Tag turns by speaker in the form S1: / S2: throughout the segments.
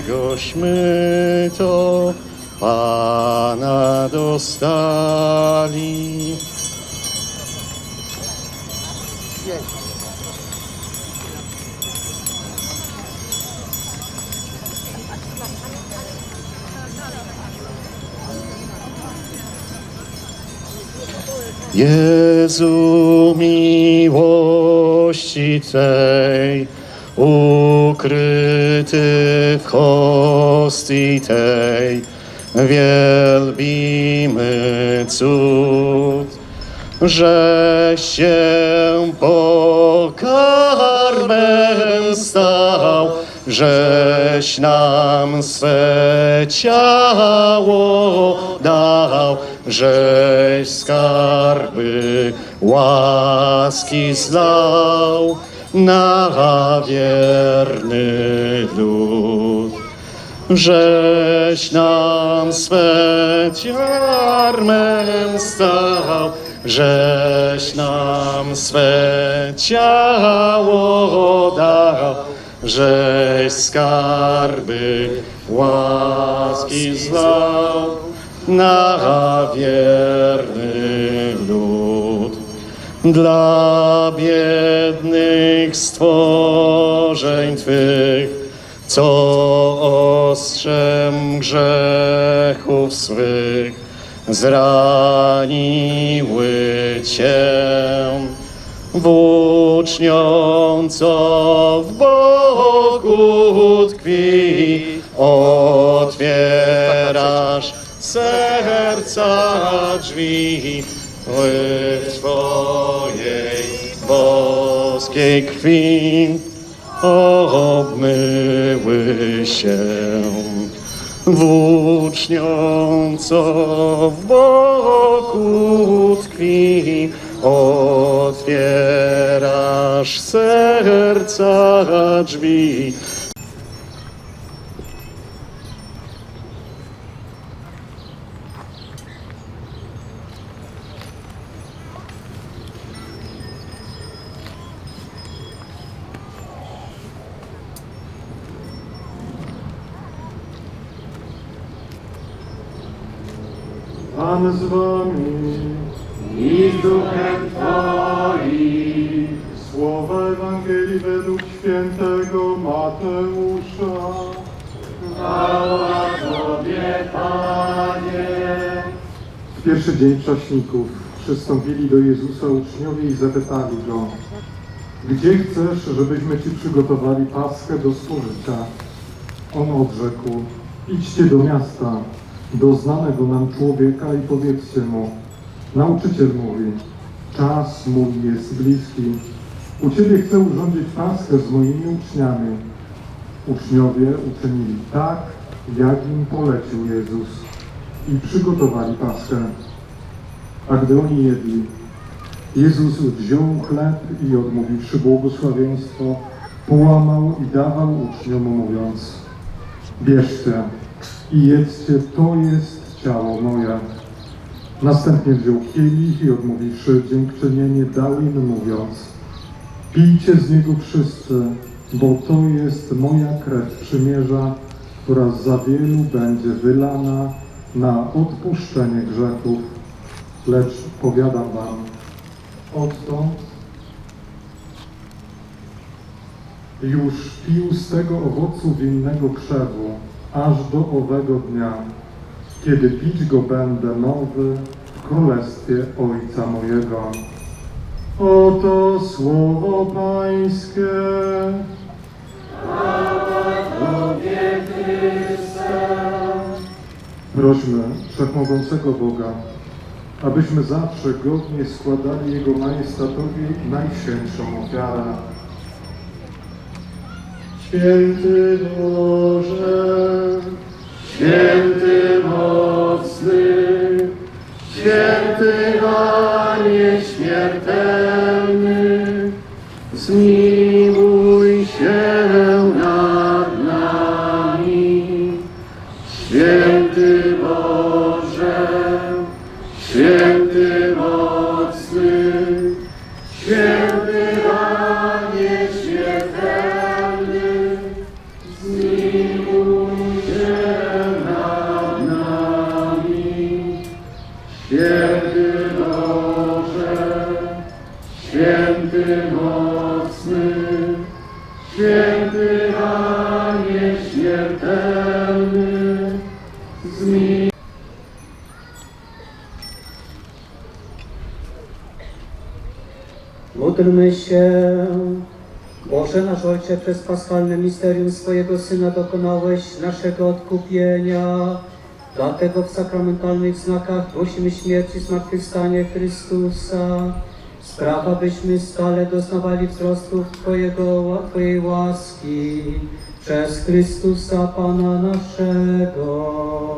S1: Jakiegośmy to Pana dostali. Jezu miłości Tej, ukryty w hostii tej, wielbimy cud, że się pokarmem stał, żeś nam swe ciało dał, żeś skarby łaski zlał na wierny lud. Żeś nam swe ciarmem stał, żeś nam swe ciało dał, żeś skarby łaski zlał na wierny lud. Dla biednych stworzeń Twych, co ostrzem grzechów swych zraniły Cię. Włócznią, co w boku tkwi, otwierasz serca drzwi w Twojej boskiej krwi obmyły się włócznią, co w boku tkwi. Otwierasz serca drzwi.
S2: Pan z wami i z duchem Twoim. Słowa Ewangelii według świętego Mateusza. Chwała Tobie, Panie. W pierwszy dzień Czaśników przystąpili do Jezusa uczniowie i zapytali Go, gdzie chcesz, żebyśmy Ci przygotowali Paschę do spożycia? On odrzekł, idźcie do miasta, do znanego nam człowieka i powiedzcie mu, nauczyciel mówi, czas mój jest bliski, u Ciebie chcę urządzić Paschę z moimi uczniami. Uczniowie uczynili tak, jak im polecił Jezus i przygotowali Paschę. A gdy oni jedli, Jezus wziął chleb i odmówiwszy błogosławieństwo, połamał i dawał uczniom mówiąc, bierzcie i jedzcie, to jest ciało moje. Następnie wziął kielich i odmówiwszy dziękczynienie, dał im mówiąc, pijcie z niego wszyscy, bo to jest moja krew przymierza, która za wielu będzie wylana na odpuszczenie grzechów. Lecz powiadam wam, odtąd już pił z tego owocu winnego krzewu, aż do owego dnia, kiedy pić go będę nowy w królestwie Ojca mojego. Oto słowo Pańskie. Prośmy Wszechmogącego Boga, abyśmy zawsze godnie składali Jego majestatowi najświętszą ofiarę.
S3: Święty Boże, święty mocny, święty a nieśmiertelny, zmiłuj nieśmiertelny, zmiłuj
S4: Módlmy się. Boże nasz Ojcze, przez paschalne misterium swojego Syna dokonałeś naszego odkupienia. Dlatego w sakramentalnych znakach prosimy śmierci i zmartwychwstanie Chrystusa. Sprawa, byśmy stale doznawali wzrostów Twojego, Twojej łaski przez Chrystusa Pana naszego.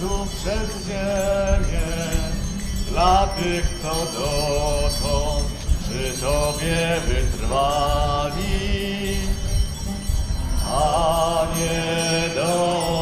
S3: Wędrowców przez ziemię, dla tych, co dotąd przy Tobie wytrwali. Panie dobry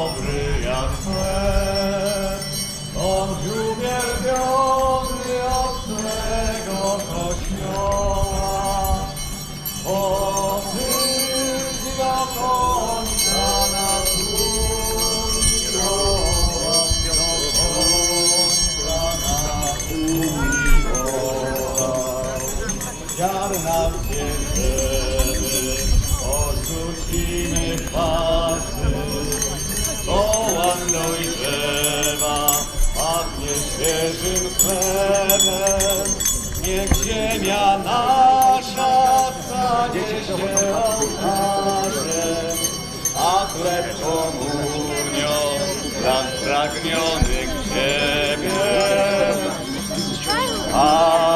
S3: się ołtarzem, a chleb komunią dla spragnionych Ciebie. Panie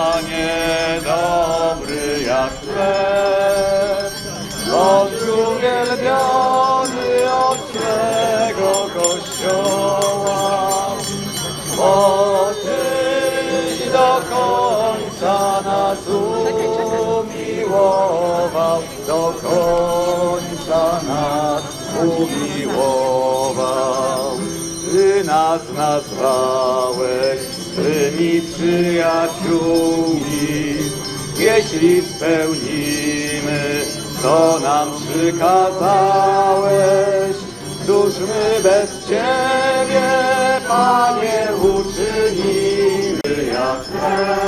S3: umiłował. Ty nas nazwałeś swymi przyjaciółmi, jeśli spełnimy, co nam przykazałeś. Cóż my bez Ciebie, Panie, uczynimy jak ten,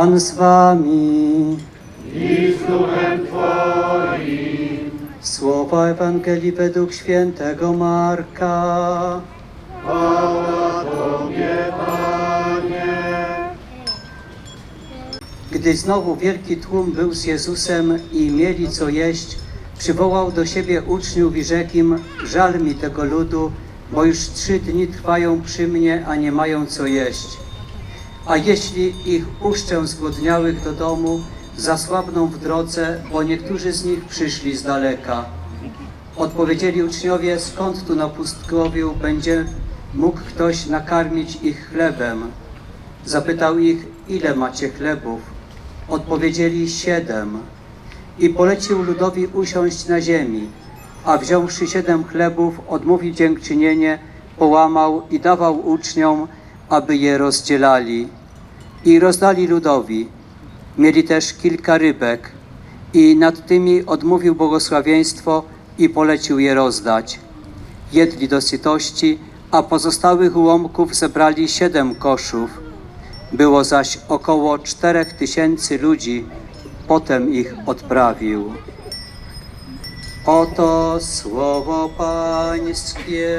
S4: Pan z Wami.
S3: I z duchem Twoim,
S4: Słowa Ewangelii według świętego Marka.
S3: chwała Tobie, Panie.
S4: Gdy znowu wielki tłum był z Jezusem i mieli co jeść, przywołał do siebie uczniów i rzekł im, żal mi tego ludu, bo już trzy dni trwają przy mnie, a nie mają co jeść. A jeśli ich puszczę zgłodniałych do domu, zasłabną w drodze, bo niektórzy z nich przyszli z daleka. Odpowiedzieli uczniowie, skąd tu na pustkowiu będzie mógł ktoś nakarmić ich chlebem. Zapytał ich, ile macie chlebów. Odpowiedzieli, siedem. I polecił ludowi usiąść na ziemi, a wziąwszy siedem chlebów, odmówił dziękczynienie, połamał i dawał uczniom, aby je rozdzielali. I rozdali ludowi. Mieli też kilka rybek i nad tymi odmówił błogosławieństwo i polecił je rozdać. Jedli do sytości, a pozostałych ułomków zebrali siedem koszów. Było zaś około czterech tysięcy ludzi, potem ich odprawił. Oto słowo Pańskie.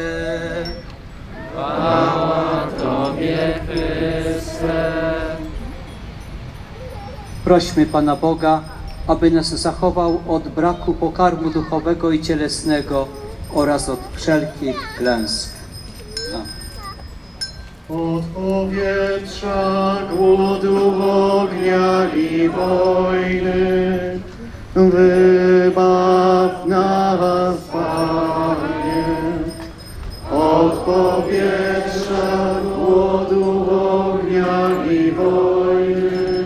S4: Prośmy Pana Boga, aby nas zachował od braku pokarmu duchowego i cielesnego oraz od wszelkich klęsk.
S1: Od powietrza, głodu, ognia i wojny wybaw nas, Panie. Powietrza, głodu, ognia i wojny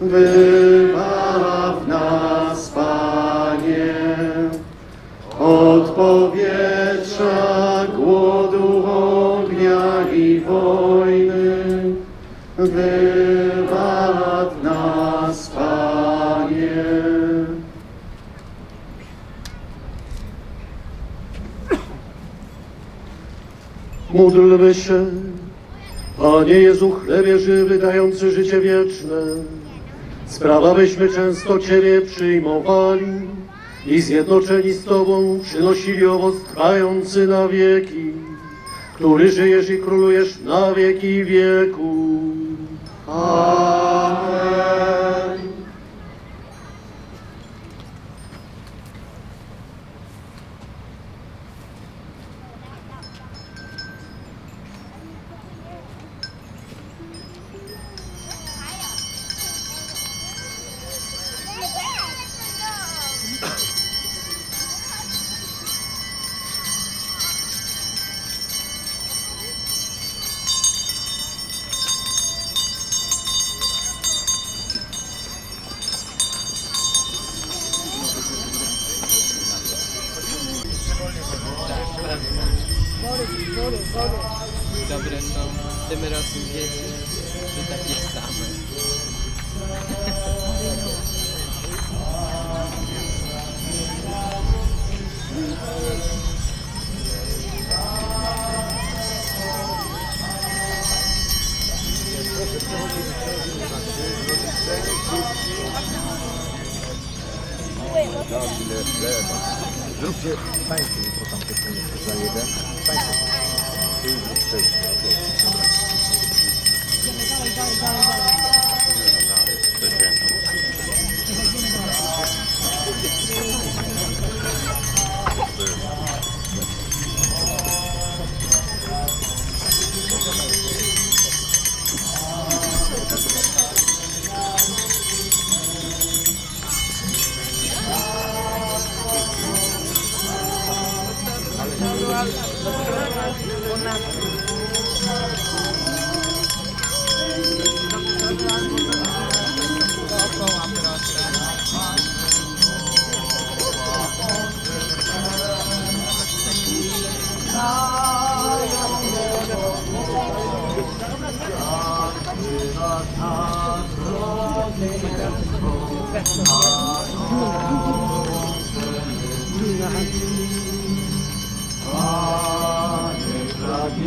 S1: wybaw nas, Panie. Od powietrza, Módlmy się, Panie Jezu, chlebie żywy, dający życie wieczne. Sprawa byśmy często Ciebie przyjmowali i zjednoczeni z Tobą przynosili owoc trwający na wieki, który żyjesz i królujesz na wieki wieku. Amen.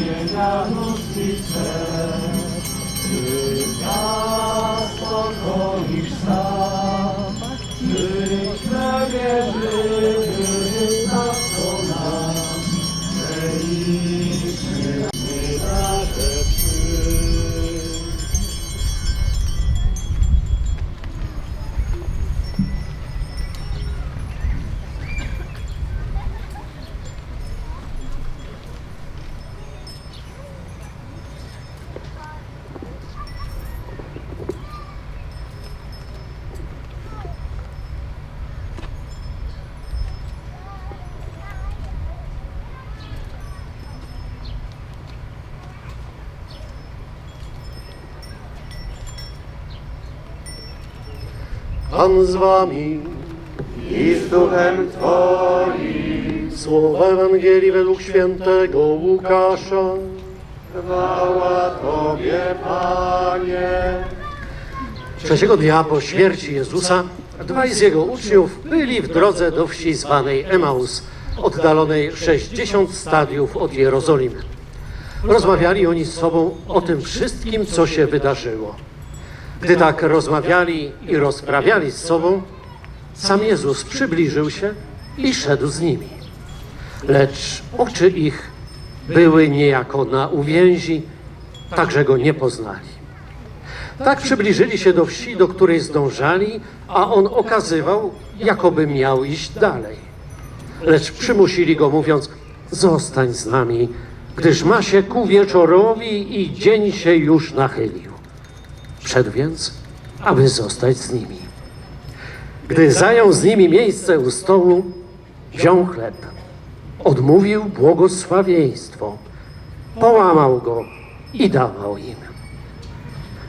S3: Wielkanoc i cel.
S5: Pan z wami.
S3: i z duchem Twoim.
S5: Słowa Ewangelii według świętego Łukasza.
S3: Chwała Tobie, Panie.
S5: Trzeciego dnia po śmierci Jezusa dwaj z jego uczniów byli w drodze do wsi zwanej Emaus, oddalonej 60 stadiów od Jerozolimy. Rozmawiali oni z sobą o tym wszystkim, co się wydarzyło. Gdy tak rozmawiali i rozprawiali z sobą, sam Jezus przybliżył się i szedł z nimi. Lecz oczy ich były niejako na uwięzi, tak że go nie poznali. Tak przybliżyli się do wsi, do której zdążali, a on okazywał, jakoby miał iść dalej. Lecz przymusili go, mówiąc: Zostań z nami, gdyż ma się ku wieczorowi i dzień się już nachylił. Wszedł więc, aby zostać z nimi. Gdy zajął z nimi miejsce u stołu, wziął chleb, odmówił błogosławieństwo, połamał go i dawał im.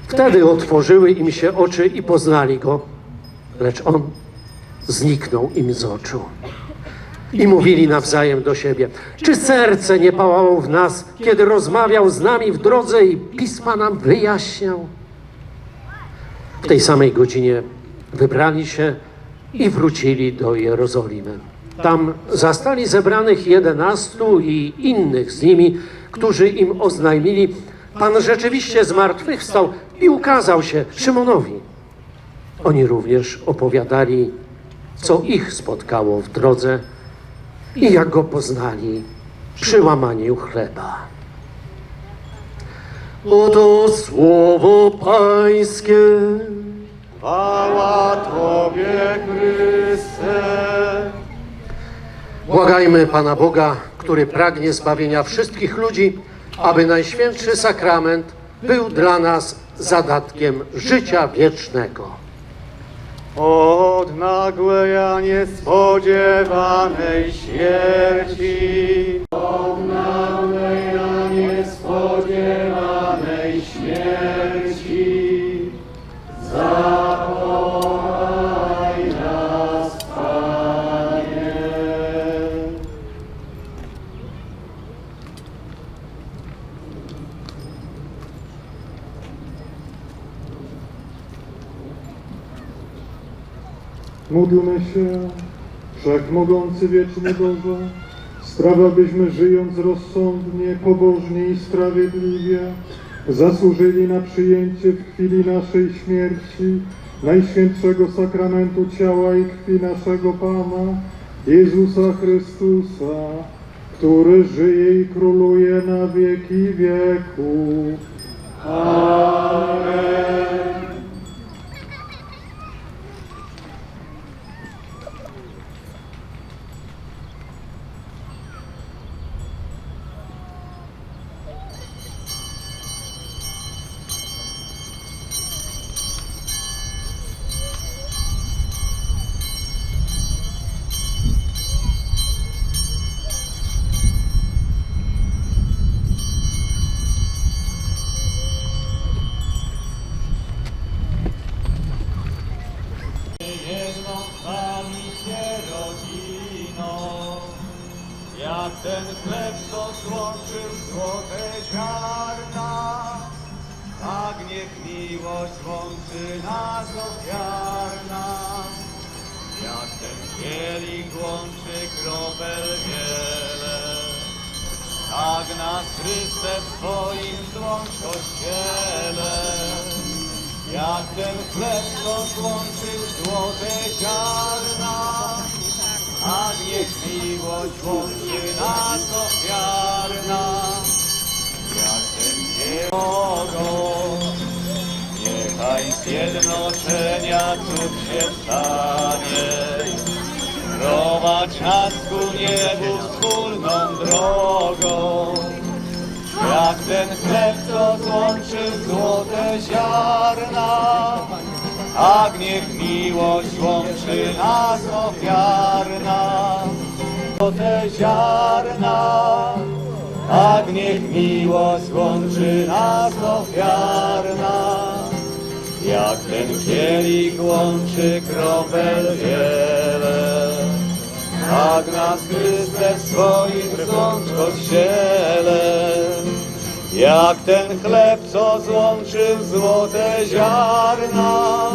S5: Wtedy otworzyły im się oczy i poznali go, lecz on zniknął im z oczu. I mówili nawzajem do siebie: Czy serce nie pałało w nas, kiedy rozmawiał z nami w drodze i pisma nam wyjaśniał? W tej samej godzinie wybrali się i wrócili do Jerozolimy. Tam zastali zebranych jedenastu i innych z nimi, którzy im oznajmili, Pan rzeczywiście zmartwychwstał i ukazał się Szymonowi. Oni również opowiadali, co ich spotkało w drodze i jak go poznali przy łamaniu chleba. Oto słowo Pańskie.
S3: Chwała Tobie, Chryste.
S5: Błagajmy Pana Boga, który pragnie zbawienia wszystkich ludzi, aby Najświętszy Sakrament był dla nas zadatkiem życia wiecznego.
S3: Od nagłej, a niespodziewanej śmierci.
S2: Módlmy się, Wszechmogący Wieczny Boże, sprawa byśmy żyjąc rozsądnie, pobożnie i sprawiedliwie, zasłużyli na przyjęcie w chwili naszej śmierci Najświętszego Sakramentu Ciała i Krwi naszego Pana, Jezusa Chrystusa, który żyje i króluje na wieki wieków.
S3: jedną chleb, co złączył złote ziarna, tak niech miłość łączy nas ofiarna. Jak ten kielich łączy kropel wiele, tak nas Chryste w swoim złącz Kościele. Jak ten chleb, co złączył złote ziarna, a niech miłość łączy nas ofiarna. Jak ten dzieło, niechaj z zjednoczenia cud się stanie. Prowadź nas ku niebu wspólną drogą. Jak ten chleb, co złączył złote ziarna, a niech miłość łączy nas ofiarna. Złote ziarna, a niech miłość łączy nas ofiarna. jak ten kielich łączy kropel wiele. Tak nas Chryste w swoim złącz Kościele, jak ten chleb, co złączył złote ziarna,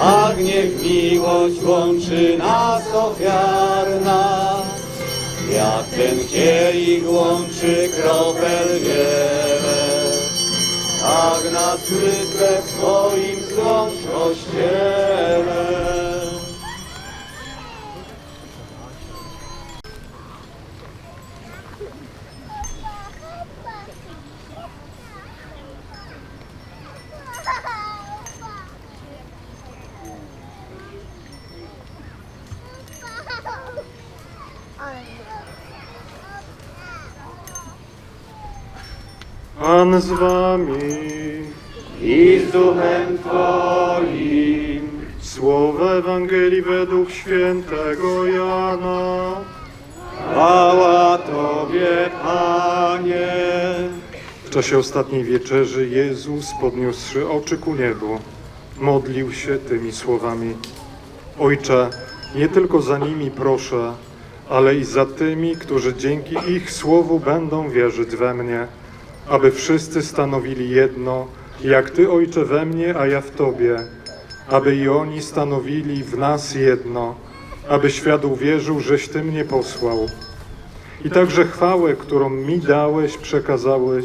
S3: tak niech miłość łączy nas ofiarna. Jak ten kielich łączy kropel wiele, tak nas Chryste w swoim złącz Kościele.
S2: Pan z wami.
S3: I z duchem Twoim.
S2: Słowo Ewangelii według świętego Jana.
S3: Chwała Tobie, Panie.
S2: W czasie ostatniej wieczerzy Jezus, podniósłszy oczy ku niebu, modlił się tymi słowami. Ojcze, nie tylko za nimi proszę, ale i za tymi, którzy dzięki ich słowu będą wierzyć we mnie, aby wszyscy stanowili jedno, jak Ty, Ojcze, we mnie, a ja w Tobie, aby i oni stanowili w nas jedno, aby świat uwierzył, żeś Ty mnie posłał. I także chwałę, którą mi dałeś, przekazałeś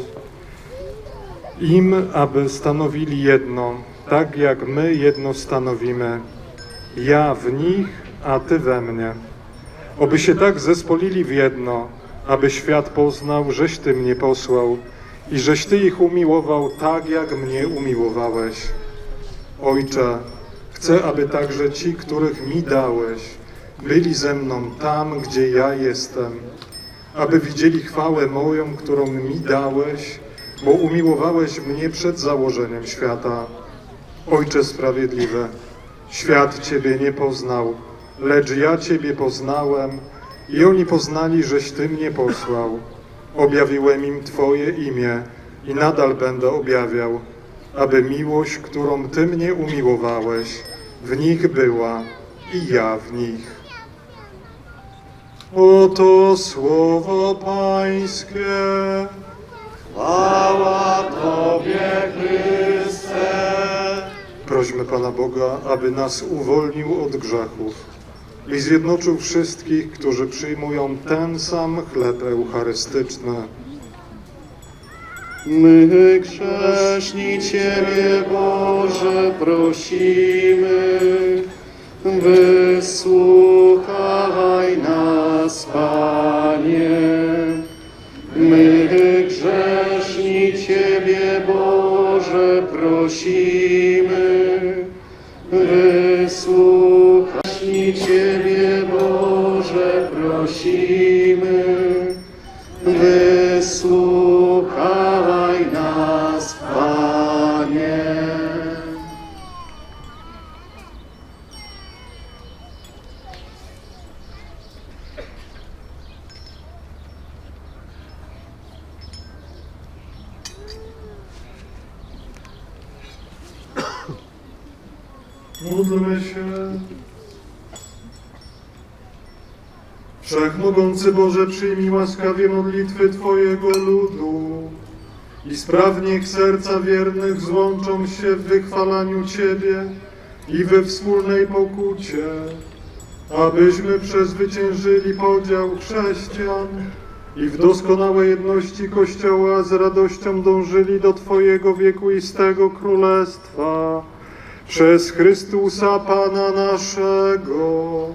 S2: im, aby stanowili jedno, tak jak my jedno stanowimy. Ja w nich, a Ty we mnie. Oby się tak zespolili w jedno, aby świat poznał, żeś Ty mnie posłał i żeś Ty ich umiłował tak, jak mnie umiłowałeś. Ojcze, chcę, aby także ci, których mi dałeś, byli ze mną tam, gdzie ja jestem, aby widzieli chwałę moją, którą mi dałeś, bo umiłowałeś mnie przed założeniem świata. Ojcze sprawiedliwy, świat Ciebie nie poznał, lecz ja Ciebie poznałem i oni poznali, żeś Ty mnie posłał. Objawiłem im Twoje imię i nadal będę objawiał, aby miłość, którą Ty mnie umiłowałeś, w nich była i ja w nich. Oto słowo Pańskie.
S3: Chwała Tobie, Chryste.
S2: Prośmy Pana Boga, aby nas uwolnił od grzechów i zjednoczył wszystkich, którzy przyjmują ten sam chleb eucharystyczny. My grzeszni Ciebie, Boże, prosimy, wysłuchaj nas, Panie. My grzeszni Ciebie, Boże, prosimy, wysłuchaj Ciebie, Boże, prosimy, wysłuchaj Wszechmogący Boże, przyjmij łaskawie modlitwy Twojego ludu i spraw niech serca wiernych złączą się w wychwalaniu Ciebie i we wspólnej pokucie, abyśmy przezwyciężyli podział chrześcijan i w doskonałej jedności Kościoła z radością dążyli do Twojego wiekuistego królestwa przez Chrystusa Pana naszego.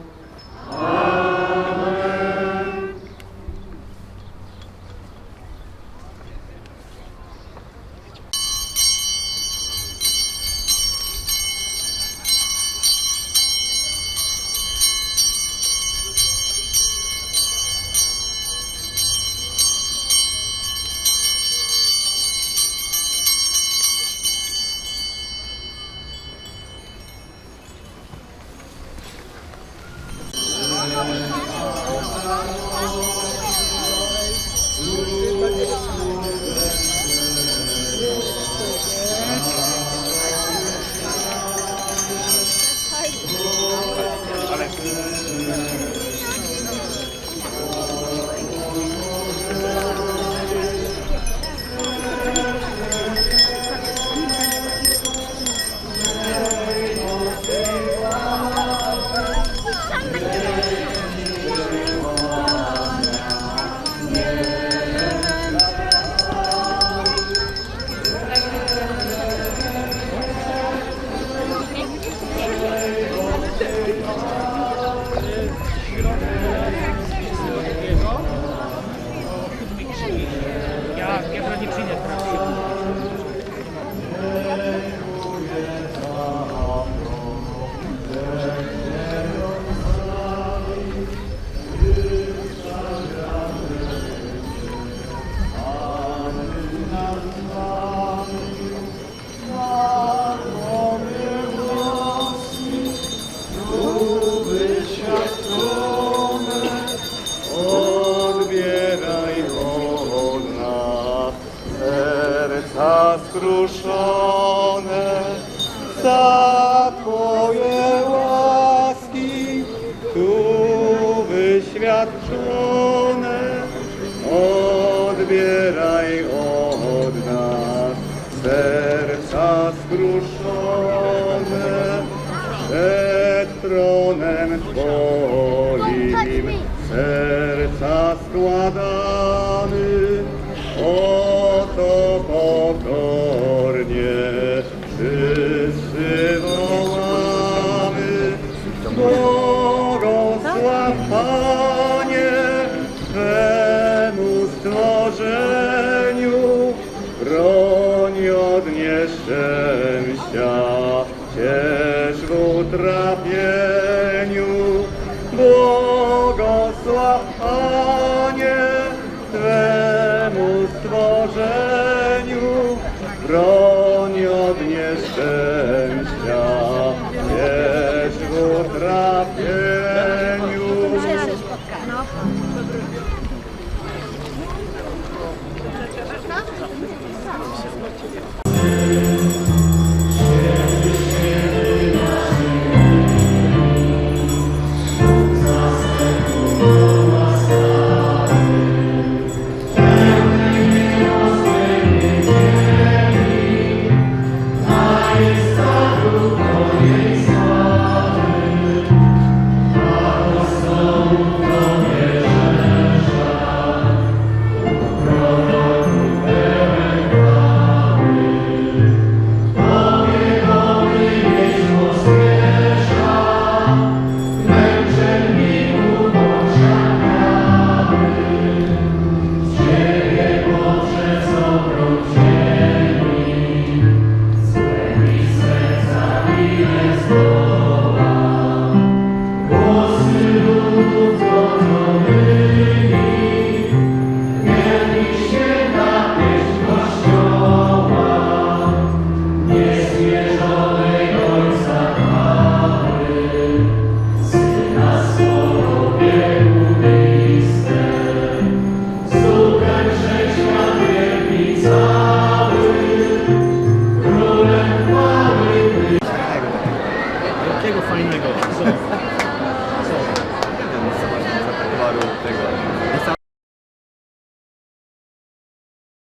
S3: нас. Błogosław Panie